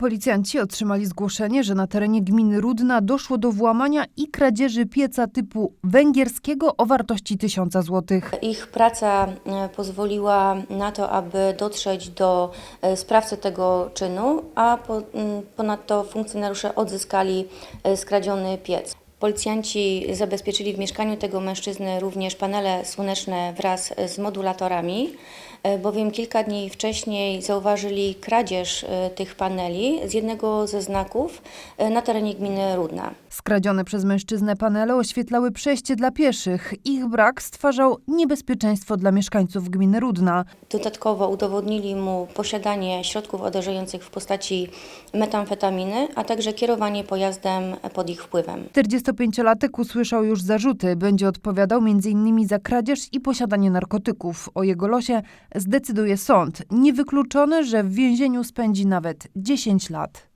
Policjanci otrzymali zgłoszenie, że na terenie gminy Rudna doszło do włamania i kradzieży pieca typu węgierskiego o wartości 1000 zł. Ich praca e, pozwoliła na to, aby dotrzeć do e, sprawcy tego czynu, a ponadto funkcjonariusze odzyskali e, skradziony piec. Policjanci zabezpieczyli w mieszkaniu tego mężczyzny również panele słoneczne wraz z modulatorami, e, bowiem kilka dni wcześniej zauważyli kradzież e, tych paneli z jednego ze znaków e, na terenie gminy Rudna. Skradzione przez mężczyznę panele oświetlały przejście dla pieszych. Ich brak stwarzał niebezpieczeństwo dla mieszkańców gminy Rudna. Dodatkowo udowodnili mu posiadanie środków odurzających w postaci metamfetaminy, a także kierowanie pojazdem pod ich wpływem. 45-latek usłyszał już zarzuty. Będzie odpowiadał m.in. za kradzież i posiadanie narkotyków. O jego losie zdecyduje sąd. Niewykluczone, że w więzieniu spędzi nawet 10 lat.